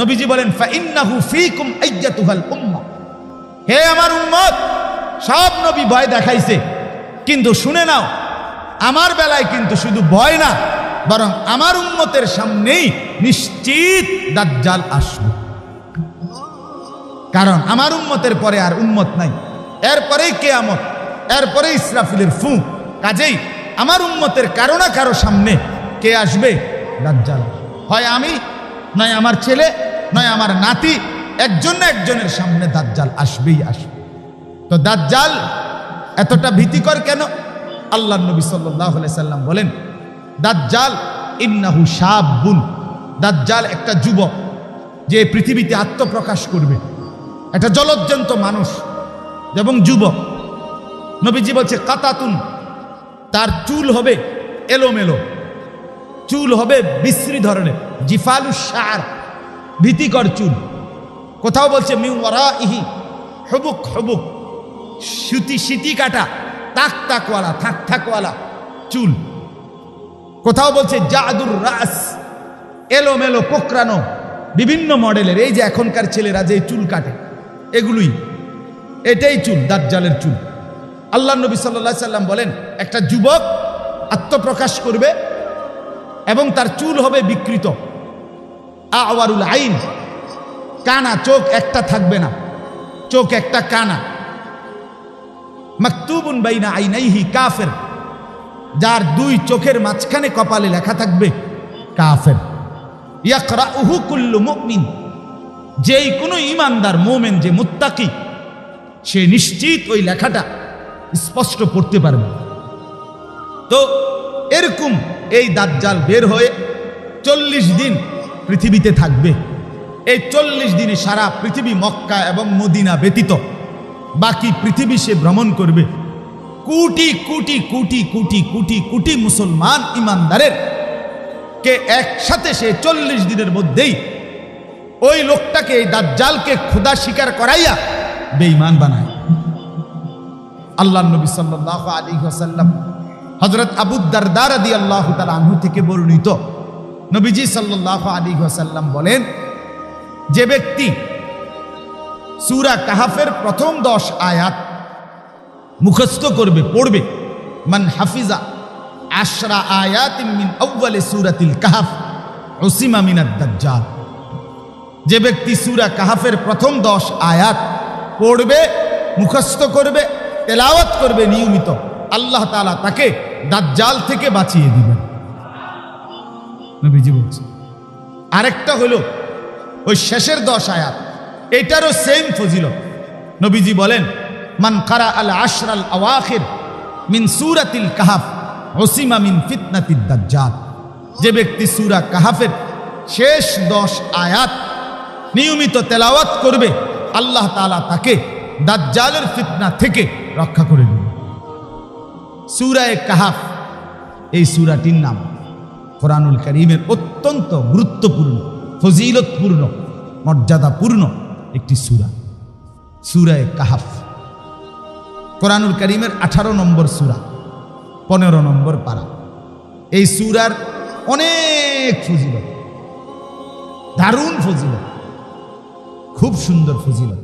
নবীজি বলেন, ফাইন্নাহু ফীকুম আইয়াতুহাল উম্মাহ হে আমার উম্মত, সব নবী ভয় দেখাইছে, কিন্তু শুনে নাও, আমার বেলায় কিন্তু শুধু ভয় না, বরং আমার উম্মতের সামনেই নিশ্চিত দাজ্জাল আসবে। কারণ আমার উম্মতের পরে আর উম্মত নাই এরপরেই কেয়ামত এরপরে ইসরাফিলের ফু। কাজেই আমার উম্মতের কারও না কারও সামনে কে আসবে? দাজ্জাল। হয় আমি নয় আমার ছেলে, নয় আমার নাতি, একজন না একজনের সামনে দাজ্জাল আসবেই আসবে। তো দাজ্জাল এতটা ভীতিকর কেন? আল্লাহ নবী সাল্লাহ সাল্লাম বলেন, দাজ্জাল ইন্নাহু সাবুন দাজ্জাল একটা যুবক যে পৃথিবীতে আত্মপ্রকাশ করবে। একটা জলজ্জন্ত মানুষ এবং যুবক। নবীজি বলছে, কাতাতুন, তার চুল হবে এলোমেলো। চুল হবে বিশ্রী ধরনের। জিফালু সার ভীতিকর চুল। কোথাও বলছে মিউরা ইহি হবুক হবুক, সুতি সিতি কাটা তাক তাকওয়ালা থাক থাকওয়ালা চুল। কোথাও বলছে, জাদুর রাস, এলোমেলো কোকরানো বিভিন্ন মডেলের, এই যে এখনকার ছেলেরা যে চুল কাটে, এগুলোই, এটাই চুল, দাজ্জালের চুল। আল্লাহ নবী সাল্লাহ সাল্লাম বলেন, একটা যুবক আত্মপ্রকাশ করবে এবং তার চুল হবে বিকৃত। আওয়ারুল আইন। কানা, চোখ একটা থাকবে না। চোখ একটা কানা। মাকতুবুন বাইনা আইনাইহি কাফের। যার দুই চোখের মাঝখানে কপালে লেখা থাকবে, কাফের। ইয়াকরাউহু কুল্লু মুমিন। যেই কোনো ইমানদার, মোমেন যে মুত্তাকি, সে নিশ্চিত ওই লেখাটা স্পষ্ট পড়তে পারবে। তো এরকম এই দাজ্জাল বের হয়ে চল্লিশ দিন পৃথিবীতে থাকবে। এই চল্লিশ দিনে সারা পৃথিবী মক্কা এবং মদিনা ব্যতীত বাকি পৃথিবী সে ভ্রমণ করবে। কোটি কোটি কোটি কোটি কোটি কোটি মুসলমান ইমানদারের কে একসাথে সে চল্লিশ দিনের মধ্যেই ওই লোকটাকে, এই দাজ্জালকে ক্ষুদা স্বীকার করাইয়া বেঈমান বানায়। আল্লাহ নবী সাল্লাহ আলী সাল্লাম হজরত আবুদ্দারদার আদি আল্লাহ আনহু থেকে বর্ণিত। নবীজি সাল্লাহ আলী সাল্লাম বলেন, যে ব্যক্তি সুরা কাহাফের প্রথম দশ আয়াত মুখস্থ করবে, পড়বে, মান হাফিজা আশরা আয়াত মিন আউ্বালে সুরাতিল কাহাফ ওসিমা মিনাদ যে ব্যক্তি সুরা কাহাফের প্রথম দশ আয়াত পড়বে, মুখস্থ করবে, তেলাওয়াত করবে নিয়মিত আল্লাহ তালা তাকে দাজ্জাল থেকে বাঁচিয়ে দিবেন। নবীজি বলছে আরেকটা হলো ওই শেষের দশ আয়াত, এটারও সেম ফজিল নবীজি বলেন, মান কারা আল আশরাল আওয়াখির মিন সুরাতিল কাহাফ ওসিমা মিন ফিতনাতিদ দাজ্জাল। যে ব্যক্তি সুরা কাহাফের শেষ দশ আয়াত নিয়মিত তেলাওয়াত করবে, আল্লাহ তালা তাকে দাজ্জালের ফিতনা থেকে রক্ষা করে দেবে সুরায় কাহাফ। এই সুরাটির নাম কোরআনুল করিমের অত্যন্ত গুরুত্বপূর্ণ, ফজিলতপূর্ণ, মর্যাদাপূর্ণ একটি সুরা। সুরায় কাহাফ। কোরআনুল করিমের আঠারো নম্বর সুরা, পনেরো নম্বর পারা। এই সুরার অনেক ফজিলত, দারুণ ফজিলত, খুব সুন্দর ফজিলত।